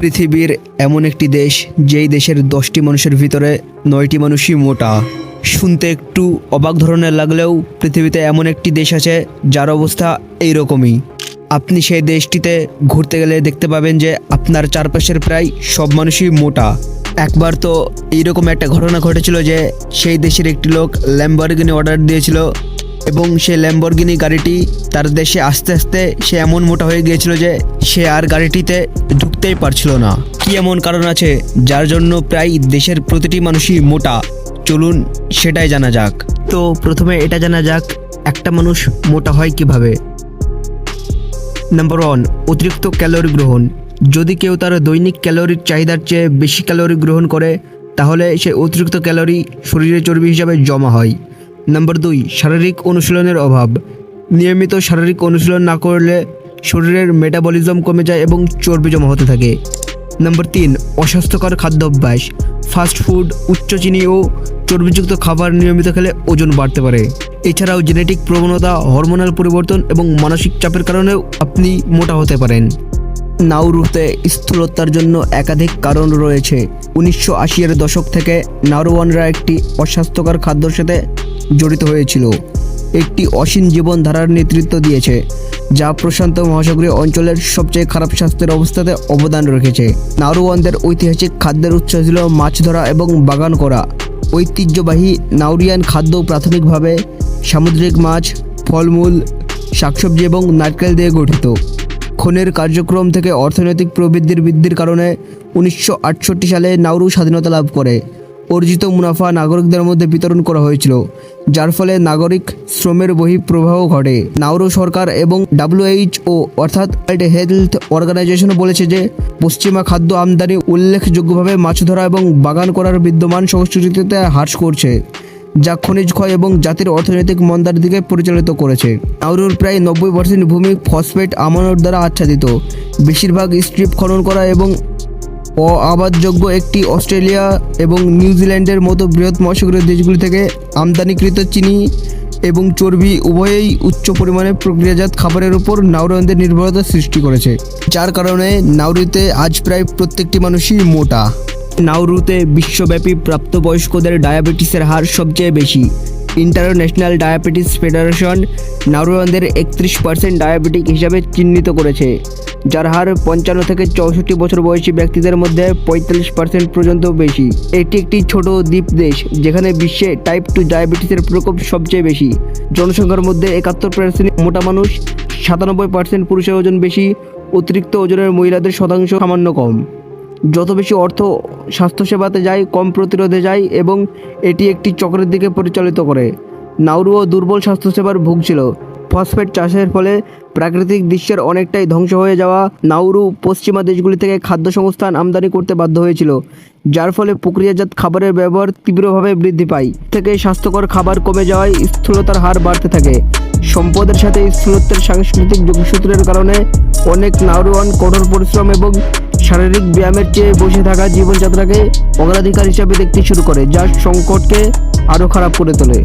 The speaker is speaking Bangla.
পৃথিবীর এমন একটি দেশ, যেই দেশের দশটি মানুষের ভিতরে নয়টি মানুষই মোটা। শুনতে একটু অবাক ধরনের লাগলেও পৃথিবীতে এমন একটি দেশ আছে, যার অবস্থা এই রকমই আপনি সেই দেশটিতে ঘুরতে গেলে দেখতে পাবেন যে আপনার চারপাশের প্রায় সব মানুষই মোটা। একবার তো এইরকম একটা ঘটনা ঘটেছিল যে সেই দেশের একটি লোক ল্যাম্বরগিনি অর্ডার দিয়েছিল এবং সে ল্যাম্বরগিনি গাড়িটি তার দেশে আস্তে আস্তে সে এমন মোটা হয়ে গিয়েছিল যে সে আর গাড়িটিতে ঢুকতেই পারছিল না। কি এমন কারণ আছে যার জন্য প্রায় দেশের প্রতিটি মানুষই মোটা? চলুন সেটাই জানা যাক। তো প্রথমে এটা জানা যাক, একটা মানুষ মোটা হয় কীভাবে? নাম্বার ওয়ান অতিরিক্ত ক্যালোরি গ্রহণ। যদি কেউ তার দৈনিক ক্যালোরির চাহিদার চেয়ে বেশি ক্যালোরি গ্রহণ করে, তাহলে সে অতিরিক্ত ক্যালোরি শরীরে চর্বি হিসাবে জমা হয়। নাম্বার দুই, শারীরিক অনুশীলনের অভাব। নিয়মিত শারীরিক অনুশীলন না করলে শরীরের মেটাবলিজম কমে যায় এবং চর্বি জমা হতে থাকে। নাম্বার তিন, অস্বাস্থ্যকর খাদ্যাভ্যাস। ফাস্ট ফুড উচ্চ চিনি ও চর্বিযুক্ত খাবার নিয়মিত খেলে ওজন বাড়তে পারে। এছাড়াও জেনেটিক প্রবণতা হরমোনাল পরিবর্তন এবং মানসিক চাপের কারণেও আপনি মোটা হতে পারেন। নাউরুতে স্থূলতার জন্য একাধিক কারণ রয়েছে। উনিশশো এর দশক থেকে নারোয়ানরা একটি অস্বাস্থ্যকর খাদ্যর সাথে জড়িত হয়েছিল। একটি অসীম জীবনধারার নেতৃত্ব দিয়েছে, যা প্রশান্ত মহাসাগরীয় অঞ্চলের সবচেয়ে খারাপ স্বাস্থ্যের অবস্থাতে অবদান রেখেছে। নারোয়ানদের ঐতিহাসিক খাদ্যের উৎস ছিল মাছ ধরা এবং বাগান করা। ঐতিহ্যবাহী নাউরিয়ান খাদ্য প্রাথমিকভাবে সামুদ্রিক মাছ, ফলমূল, শাকসবজি এবং নারকেল দিয়ে গঠিত। খনের কার্যক্রম থেকে অর্থনৈতিক প্রবৃদ্ধির বৃদ্ধির কারণে উনিশশো আটষট্টি সালে নাউরু স্বাধীনতা লাভ করে। অর্জিত মুনাফা নাগরিকদের মধ্যে বিতরণ করা হয়েছিল, যার ফলে নাগরিক শ্রমের বহিঃপ্রবাহ ঘটে। নাউরু সরকার এবং ডাব্লিউএইচও অর্থাৎ ওয়ার্ল্ড হেলথ অর্গানাইজেশন বলেছে যে, পশ্চিমা খাদ্য আমদানি উল্লেখযোগ্যভাবে মাছ ধরা এবং বাগান করার বিদ্যমান সংস্কৃতিতে হ্রাস করছে, যা খনিজ ক্ষয় এবং জাতির অর্থনৈতিক মন্দার দিকে পরিচালিত করেছে। নাউরুর প্রায় নব্বই পার্সেন্ট ভূমি ফসফেট আমানত দ্বারা আচ্ছাদিত। বেশিরভাগ স্ট্রিপ খনন করা এবং অআবাদযোগ্য একটি অস্ট্রেলিয়া এবং নিউজিল্যান্ডের মতো বৃহৎ মহাসাগরীয় দেশগুলি থেকে আমদানিকৃত চিনি এবং চর্বি উভয়েই উচ্চ পরিমাণে প্রক্রিয়াজাত খাবারের উপর নাউরুয়ানদের নির্ভরতা সৃষ্টি করেছে, যার কারণে নাউরুতে আজ প্রায় প্রত্যেকটি মানুষই মোটা। নাউরুতে বিশ্বব্যাপী প্রাপ্তবয়স্কদের ডায়াবেটিসের হার সবচেয়ে বেশি। ইন্টারন্যাশনাল ডায়াবেটিস ফেডারেশন নাউরুয়ানদের একত্রিশ পার্সেন্ট ডায়াবেটিক হিসাবে চিহ্নিত করেছে। যার হার পঞ্চান্ন থেকে চৌষট্টি বছর বয়সী ব্যক্তিদের মধ্যে পঁয়তাল্লিশ পার্সেন্ট পর্যন্ত বেশি। এটি একটি ছোট দ্বীপ দেশ, যেখানে বিশ্বে টাইপ টু ডায়াবেটিসের প্রকোপ সবচেয়ে বেশি। জনসংখ্যার মধ্যে একাত্তর পার্সেন্ট মোটা মানুষ, সাতানব্বই পার্সেন্ট পুরুষের ওজন বেশি, অতিরিক্ত ওজনের মহিলাদের শতাংশ সামান্য কম। যত বেশি অর্থ স্বাস্থ্যসেবাতে যায়, কম প্রতিরোধে যায় এবং এটি একটি চক্রের দিকে পরিচালিত করে। নাউরুও দুর্বল স্বাস্থ্যসেবার ভুগছিল ফসফেট চাষের ফলে প্রাকৃতিক দৃশ্যের অনেকটাই ধ্বংস হয়ে যাওয়া নাউরু পশ্চিমা দেশগুলি থেকে খাদ্য সংস্থান আমদানি করতে বাধ্য হয়েছিল, যার ফলে প্রক্রিয়াজাত খাবারের ব্যবহার তীব্রভাবে বৃদ্ধি পায়। থেকে স্বাস্থ্যকর খাবার কমে যাওয়ায় স্থূলতার হার বাড়তে থাকে। সম্পদের সাথে স্থূলত্বের সাংস্কৃতিক যোগসূত্রের কারণে অনেক নাউরুয়ান কঠোর পরিশ্রম এবং শারীরিক ব্যায়ামের চেয়ে বসে থাকা জীবনযাত্রাকে অগ্রাধিকার হিসাবে দেখতে শুরু করে যা সংকটকে আরও খারাপ করে তোলে।